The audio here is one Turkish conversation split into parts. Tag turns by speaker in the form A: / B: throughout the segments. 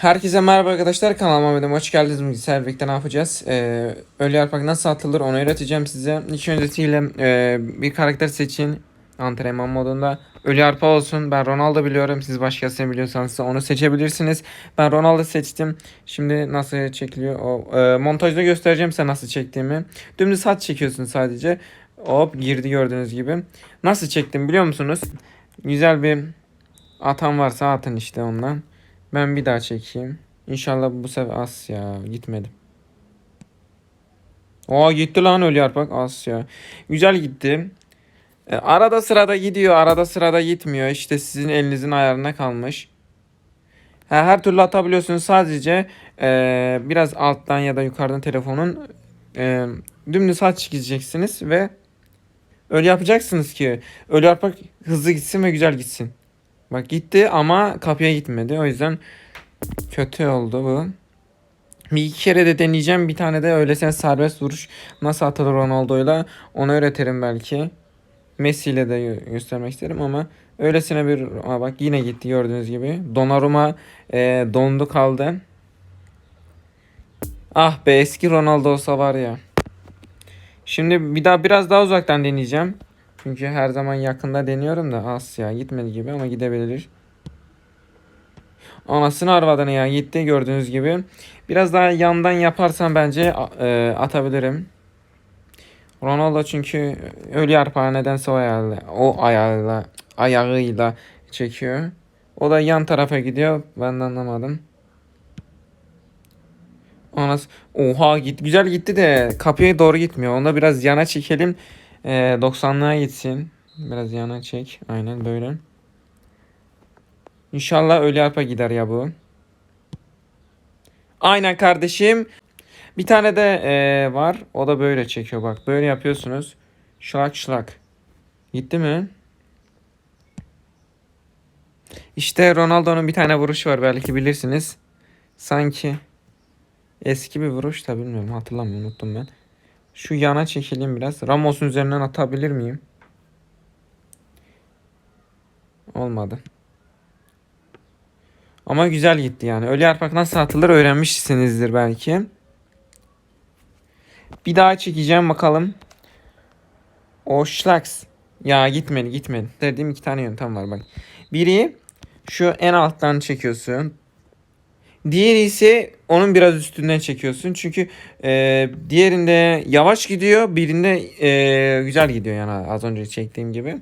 A: Herkese merhaba arkadaşlar kanalıma benim hoş geldiniz. Bilgisayar birlikte ne yapacağız? Ee, ölü yarpak nasıl atılır onu öğreteceğim size. İlk öncesiyle e, bir karakter seçin. Antrenman modunda. Ölü yarpa olsun. Ben Ronaldo biliyorum. Siz başkasını biliyorsanız onu seçebilirsiniz. Ben Ronaldo seçtim. Şimdi nasıl çekiliyor? O e, montajda göstereceğim size nasıl çektiğimi. Dümdüz saç çekiyorsun sadece. Hop girdi gördüğünüz gibi. Nasıl çektim biliyor musunuz? Güzel bir atan varsa atın işte ondan ben bir daha çekeyim. İnşallah bu sefer az ya. Gitmedi. Aa gitti lan ölü yarpak az ya. Güzel gitti. E, arada sırada gidiyor. Arada sırada gitmiyor. İşte sizin elinizin ayarına kalmış. Ha, her türlü atabiliyorsunuz. Sadece e, biraz alttan ya da yukarıdan telefonun e, dümdüz saç çekeceksiniz ve öyle yapacaksınız ki ölü yarpak hızlı gitsin ve güzel gitsin. Bak gitti ama kapıya gitmedi. O yüzden kötü oldu bu. Bir iki kere de deneyeceğim. Bir tane de öylesine serbest vuruş nasıl atılır Ronaldo'yla onu öğretirim belki. Messi ile de gö- göstermek isterim ama öylesine bir Aa bak yine gitti gördüğünüz gibi. Donnarumma e, dondu kaldı. Ah be eski Ronaldo olsa var ya. Şimdi bir daha biraz daha uzaktan deneyeceğim. Çünkü her zaman yakında deniyorum da az ya gitmedi gibi ama gidebilir. Anasını arvadını ya gitti gördüğünüz gibi. Biraz daha yandan yaparsam bence e, atabilirim. Ronaldo çünkü ölü yarpağı nedense o ayağıyla, o ayağıyla, ayağıyla çekiyor. O da yan tarafa gidiyor. Ben de anlamadım. Anas oha git güzel gitti de kapıya doğru gitmiyor. Onu biraz yana çekelim. Ee, 90'lığa gitsin. Biraz yana çek. Aynen böyle. İnşallah öyle arpa gider ya bu. Aynen kardeşim. Bir tane de ee, var. O da böyle çekiyor bak. Böyle yapıyorsunuz. Şlak şlak. Gitti mi? İşte Ronaldo'nun bir tane vuruşu var belki bilirsiniz. Sanki eski bir vuruş da bilmiyorum hatırlamıyorum unuttum ben. Şu yana çekeyim biraz. Ramos'un üzerinden atabilir miyim? Olmadı. Ama güzel gitti yani. Ölü yarpak nasıl atılır öğrenmişsinizdir belki. Bir daha çekeceğim bakalım. O şlaks. Ya gitmedi gitmedi. Dediğim iki tane yöntem var bak. Biri şu en alttan çekiyorsun. Diğeri ise onun biraz üstünden çekiyorsun. Çünkü e, diğerinde yavaş gidiyor. Birinde e, güzel gidiyor yani az önce çektiğim gibi.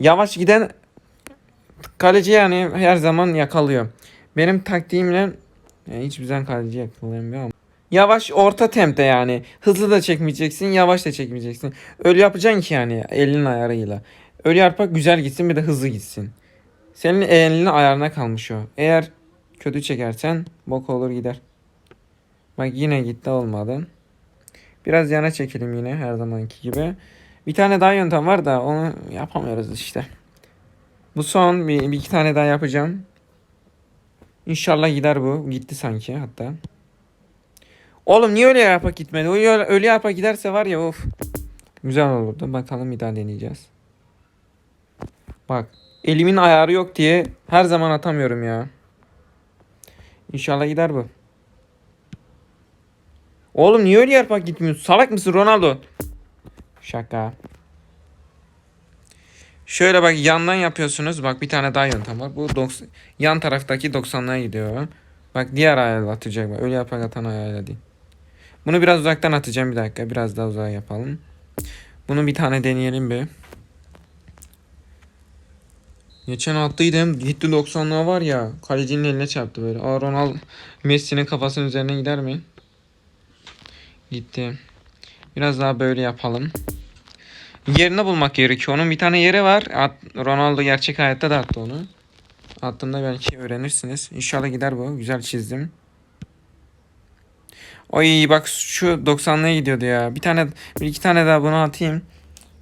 A: Yavaş giden kaleci yani her zaman yakalıyor. Benim taktiğimle yani hiç bizden kaleci yakalayamıyor ama. Yavaş orta tempte yani. Hızlı da çekmeyeceksin, yavaş da çekmeyeceksin. Öyle yapacaksın ki yani elinin ayarıyla. Öyle yapmak güzel gitsin bir de hızlı gitsin. Senin elinin ayarına kalmış o. Eğer kötü çekersen bok olur gider. Bak yine gitti olmadı. Biraz yana çekelim yine her zamanki gibi. Bir tane daha yöntem var da onu yapamıyoruz işte. Bu son bir, bir iki tane daha yapacağım. İnşallah gider bu. Gitti sanki hatta. Oğlum niye öyle yapak gitmedi? Öyle, öyle yapak giderse var ya of. Güzel olurdu. Bakalım bir daha deneyeceğiz. Bak. Elimin ayarı yok diye her zaman atamıyorum ya. İnşallah gider bu. Oğlum niye öyle yapak gitmiyorsun? Salak mısın Ronaldo? Şaka. Şöyle bak yandan yapıyorsunuz. Bak bir tane daha yöntem var. Bu 90, yan taraftaki 90'lığa gidiyor. Bak diğer ayarla atacak. Bak. Öyle yapak atan ayarla değil. Bunu biraz uzaktan atacağım bir dakika. Biraz daha uzağa yapalım. Bunu bir tane deneyelim bir. Geçen attıydım. Gitti 90'lığa var ya. Kalecinin eline çarptı böyle. Aa Ronaldo Messi'nin kafasının üzerine gider mi? Gitti. Biraz daha böyle yapalım. Yerini bulmak gerekiyor. Onun bir tane yeri var. At, Ronaldo gerçek hayatta da attı onu. Attığımda belki öğrenirsiniz. İnşallah gider bu. Güzel çizdim. Oy bak şu 90'lığa gidiyordu ya. Bir tane bir iki tane daha bunu atayım.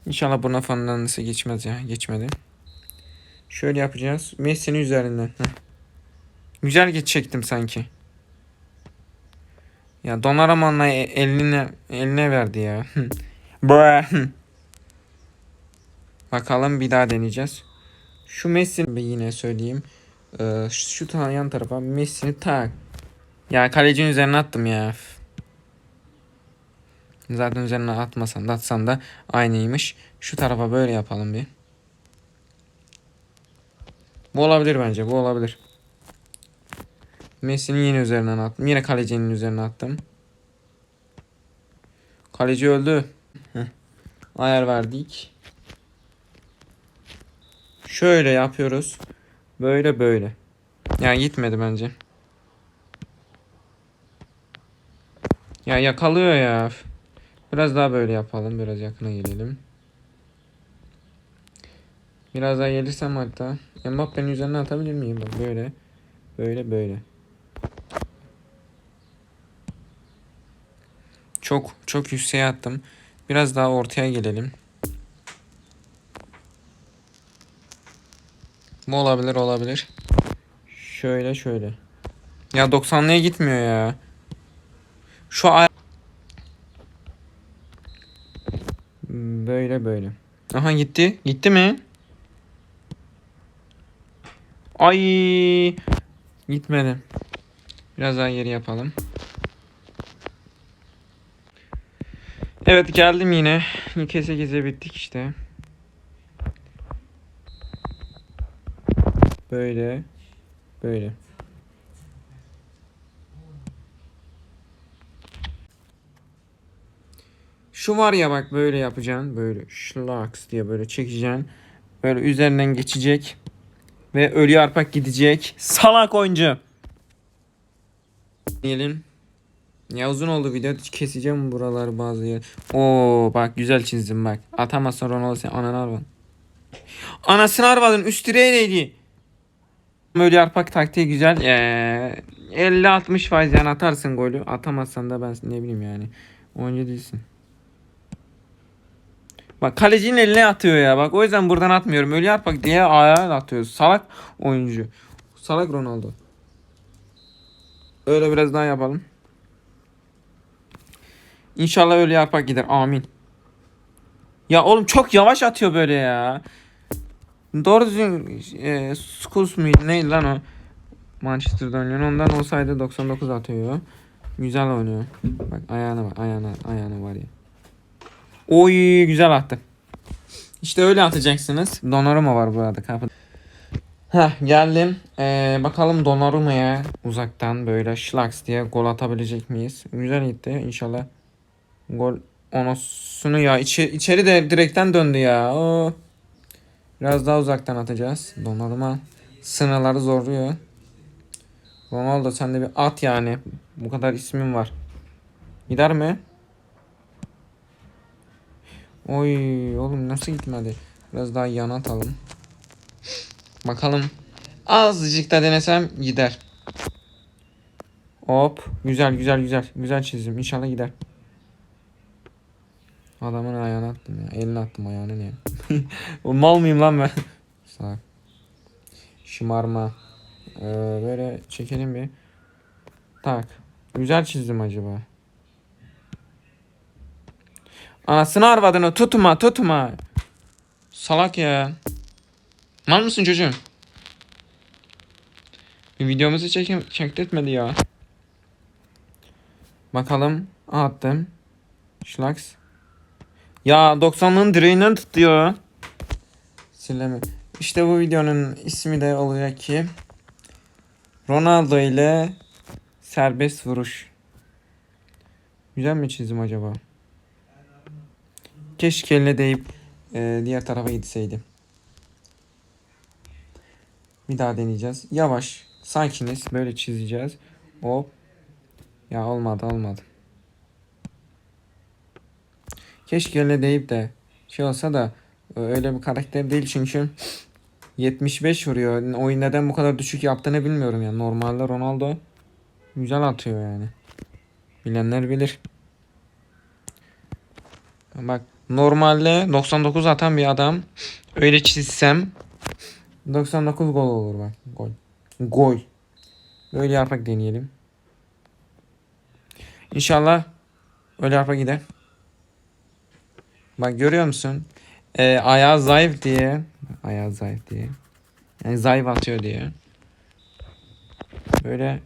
A: İnşallah buna fanından geçmez ya. Geçmedi. Şöyle yapacağız. Messi'nin üzerinden. Heh. Güzel geç çektim sanki. Ya Donnarumma'nın e- eline eline verdi ya. Bakalım bir daha deneyeceğiz. Şu Messi yine söyleyeyim. Ee, şu, şu yan tarafa Messi'ni tak. Ya kalecinin üzerine attım ya. Zaten üzerine atmasan da atsan da aynıymış. Şu tarafa böyle yapalım bir. Bu olabilir bence. Bu olabilir. Messi'nin yine üzerinden attım. Yine kalecinin üzerine attım. Kaleci öldü. Heh. Ayar verdik. Şöyle yapıyoruz. Böyle böyle. Ya gitmedi bence. Ya yakalıyor ya. Biraz daha böyle yapalım. Biraz yakına gelelim. Biraz daha gelirsem hatta. Mbappe'nin üzerine atabilir miyim? Bak böyle. Böyle böyle. Çok çok yükseğe attım. Biraz daha ortaya gelelim. Bu olabilir olabilir. Şöyle şöyle. Ya 90'lıya gitmiyor ya. Şu ay Böyle böyle. Aha gitti. Gitti mi? Ay gitmedi. Biraz daha geri yapalım. Evet geldim yine. Kese kese bittik işte. Böyle. Böyle. Şu var ya bak böyle yapacaksın. Böyle şlaks diye böyle çekeceksin. Böyle üzerinden geçecek. Ve ölü arpak gidecek. Salak oyuncu. Diyelim. Ya uzun oldu video. Keseceğim buraları bazı yer. Oo bak güzel çizdim bak. Atamazsan Ronaldo sen ananı arvadın. Anasını arvadın üst direğe neydi? Böyle arpak taktiği güzel. Ee, 50-60 faiz yani atarsın golü. Atamazsan da ben ne bileyim yani. Oyuncu değilsin. Bak kalecinin eline atıyor ya. Bak o yüzden buradan atmıyorum. Öyle yap bak diye ayağa atıyoruz. Salak oyuncu. Salak Ronaldo. Öyle biraz daha yapalım. İnşallah öyle yapak gider. Amin. Ya oğlum çok yavaş atıyor böyle ya. Doğru düzgün e, Skulls muydu neydi lan o? Manchester'da oynuyor. Ondan olsaydı 99 atıyor. Güzel oynuyor. Bak ayağına bak ayağına ayağına var ya. Oy güzel attı. İşte öyle atacaksınız. Donnarumma var bu arada kapıda. Heh geldim. Ee, bakalım Donnarumma'ya uzaktan böyle şlaks diye gol atabilecek miyiz? Güzel gitti inşallah. Gol onosunu ya içi, içeri de direkten döndü ya. Oo. Biraz daha uzaktan atacağız. Donnarumma sınırları zorluyor. Ronaldo sen de bir at yani. Bu kadar ismin var. Gider mi? Oy oğlum nasıl gitmedi? Biraz daha yana atalım. Bakalım. Azıcık da denesem gider. Hop. Güzel güzel güzel. Güzel çizdim. İnşallah gider. Adamın ayağına attım ya. Eline attım ayağını ne? o mal mıyım lan ben? Sağ. Şımarma. Ee, böyle çekelim bir. Tak. Güzel çizdim acaba. Anasını arvadını tutma tutma. Salak ya. Mal mısın çocuğum? Bir videomuzu çekim çektirtmedi ya. Bakalım attım. Şlaks. Ya 90'lığın direğinden tutuyor. Sileme. İşte bu videonun ismi de olacak ki Ronaldo ile serbest vuruş. Güzel mi çizim acaba? Keşke eline deyip e, diğer tarafa gitseydi. Bir daha deneyeceğiz. Yavaş, sakiniz. Böyle çizeceğiz. Hop. Ya olmadı, olmadı. Keşke eline deyip de şey olsa da e, öyle bir karakter değil çünkü 75 vuruyor. Oyun neden bu kadar düşük yaptığını bilmiyorum yani. Normalde Ronaldo güzel atıyor yani. Bilenler bilir. Bak Normalde 99 atan bir adam öyle çizsem 99 gol olur bak. Gol. Gol. Böyle yapak deneyelim. İnşallah öyle yapak gider. Bak görüyor musun? Ee, ayağı zayıf diye. Ayağı zayıf diye. Yani zayıf atıyor diye. böyle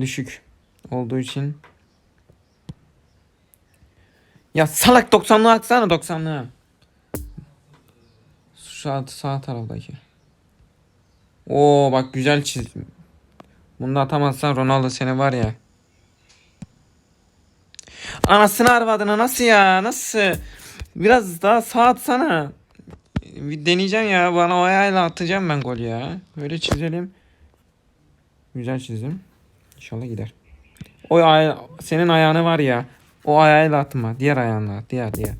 A: düşük olduğu için ya salak 90'lığı atsana 90'lığı. Sağ, sağ taraftaki. Oo bak güzel çizdim. Bunu da atamazsan Ronaldo seni var ya. Anasını arvadına nasıl ya? Nasıl? Biraz daha sağ atsana. Deneyeceğim ya. Bana o ayağıyla atacağım ben gol ya. Böyle çizelim. Güzel çizdim. İnşallah gider. O ay senin ayağını var ya. O ayağıyla atma. Diğer ayağınla at. Diğer diğer.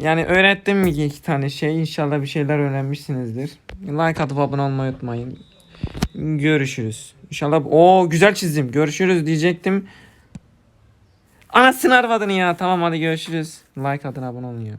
A: Yani öğrettim mi iki tane şey. İnşallah bir şeyler öğrenmişsinizdir. Like atıp abone olmayı unutmayın. Görüşürüz. İnşallah o güzel çizdim. Görüşürüz diyecektim. Anasını arvadını ya. Tamam hadi görüşürüz. Like atın abone olun ya.